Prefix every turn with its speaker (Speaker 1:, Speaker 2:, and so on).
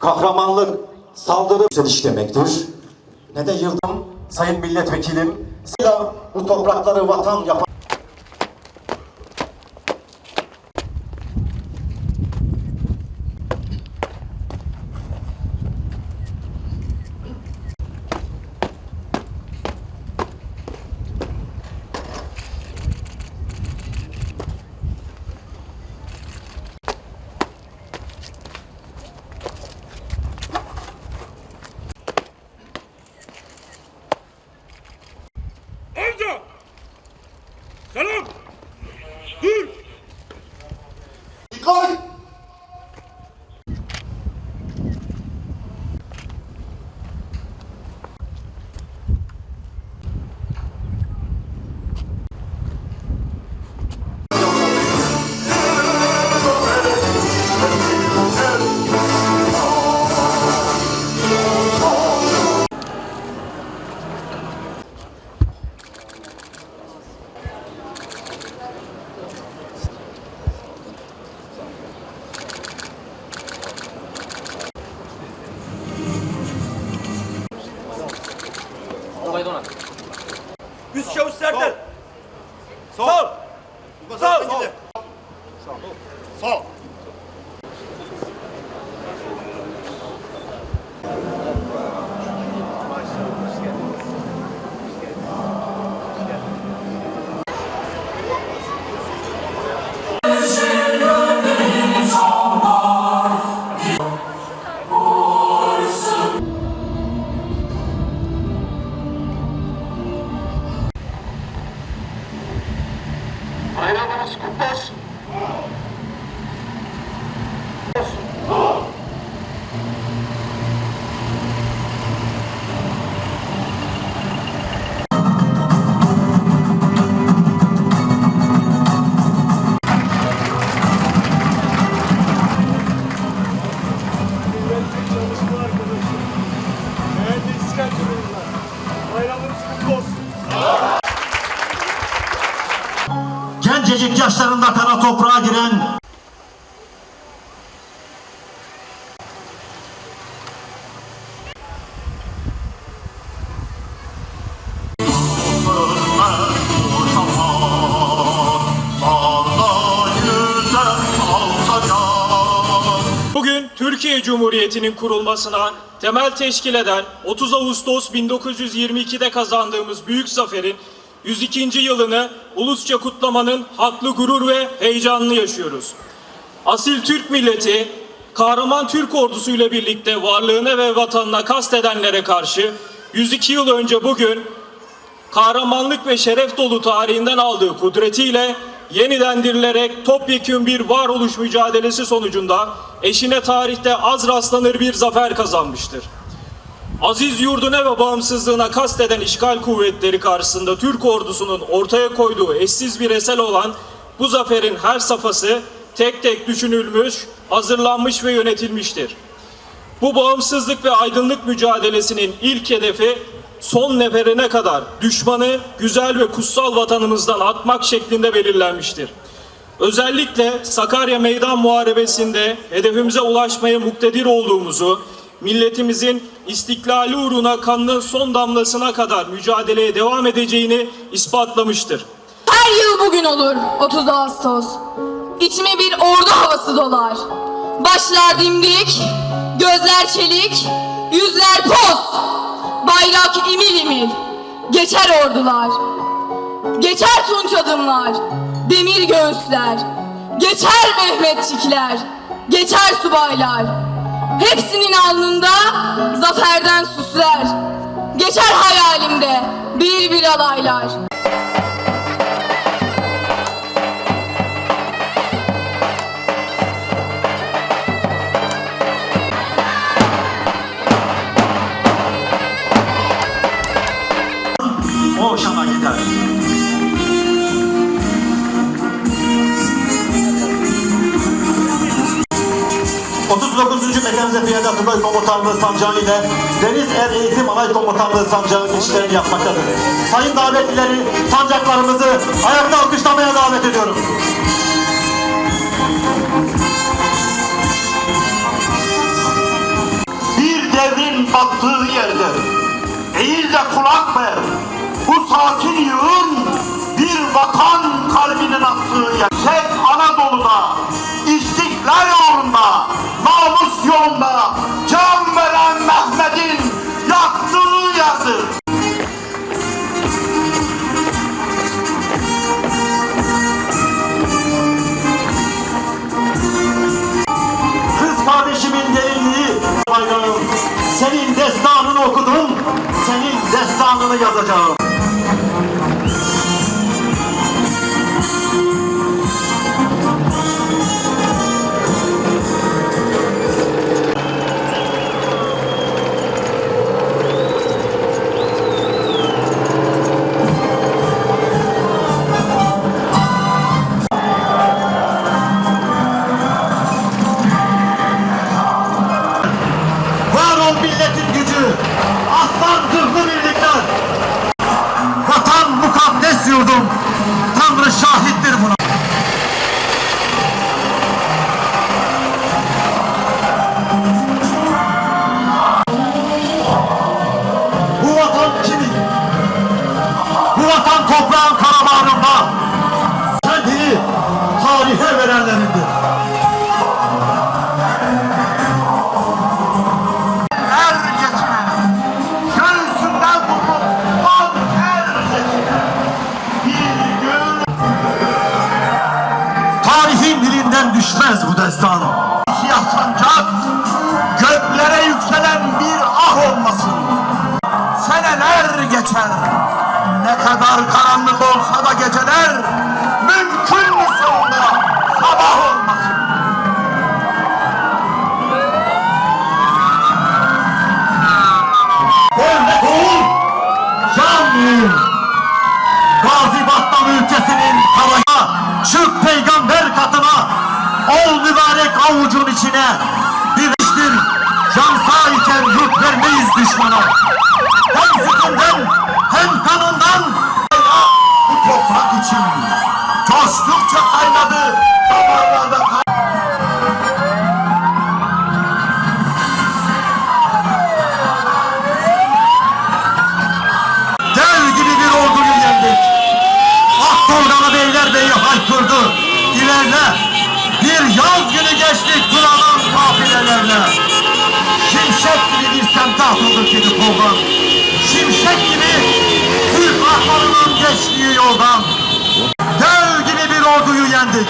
Speaker 1: kahramanlık, saldırı yükseliş demektir. Ne de yıldım sayın milletvekilim. Bu toprakları vatan yapan
Speaker 2: Üst çavuş Serdar! Sol! Sol! Sol!
Speaker 3: Sol.
Speaker 1: Bayramınız Gencecik yaşlarında kara toprağa giren
Speaker 4: Bugün Türkiye Cumhuriyeti'nin kurulmasına temel teşkil eden 30 Ağustos 1922'de kazandığımız büyük zaferin 102. yılını ulusça kutlamanın haklı gurur ve heyecanını yaşıyoruz. Asil Türk milleti, kahraman Türk ordusuyla birlikte varlığına ve vatanına kastedenlere karşı 102 yıl önce bugün kahramanlık ve şeref dolu tarihinden aldığı kudretiyle yeniden dirilerek topyekün bir varoluş mücadelesi sonucunda eşine tarihte az rastlanır bir zafer kazanmıştır. Aziz yurduna ve bağımsızlığına kasteden işgal kuvvetleri karşısında Türk ordusunun ortaya koyduğu eşsiz bir esel olan bu zaferin her safhası tek tek düşünülmüş, hazırlanmış ve yönetilmiştir. Bu bağımsızlık ve aydınlık mücadelesinin ilk hedefi son neferine kadar düşmanı güzel ve kutsal vatanımızdan atmak şeklinde belirlenmiştir. Özellikle Sakarya Meydan Muharebesi'nde hedefimize ulaşmaya muktedir olduğumuzu, milletimizin istiklali uğruna kanının son damlasına kadar mücadeleye devam edeceğini ispatlamıştır.
Speaker 5: Her yıl bugün olur 30 Ağustos. İçime bir ordu havası dolar. Başlar dimdik, gözler çelik, yüzler poz. Bayrak imil imil, geçer ordular. Geçer tunç adımlar, demir göğüsler. Geçer Mehmetçikler, geçer subaylar. Hepsinin alnında zaferden süsler. Geçer hayalimde bir bir alaylar.
Speaker 1: ...39. Mekanize Piyade Tugay Komutanlığı Sancağı ile Deniz Er Eğitim Alay Komutanlığı Sancağı işlerini yapmaktadır. Sayın davetlileri sancaklarımızı ayakta alkışlamaya davet ediyorum. attığı yerde eğil de kulak ver. Bu sakin yığın bir vatan kalbinin attığı yer. Tek Anadolu'da, istiklal yolunda, yolunda can veren Mehmet'in yaktığı yerdir. Kız kardeşimin derinliği bayrağım. Senin destanını okudum, senin destanını yazacağım. Destan siyah sancak göklere yükselen bir ah olmasın. Seneler geçer. Ne kadar karanlık olsa da geceler mümkün mü sonunda sabah olmasın düşmana. Hem sütünden hem kanından bu toprak için. Coştukça kaynadı, damarlarda kaynadı. Yendik. Aktordalı Beylerbeyi haykırdı. İlerle. Bir yaz günü geçtik Turan'ın kafilelerle. Şimşek gibi bir semte atıldık yedi koldan. Şimşek gibi Türk ahlarının geçtiği yoldan. Dev gibi bir orduyu yendik.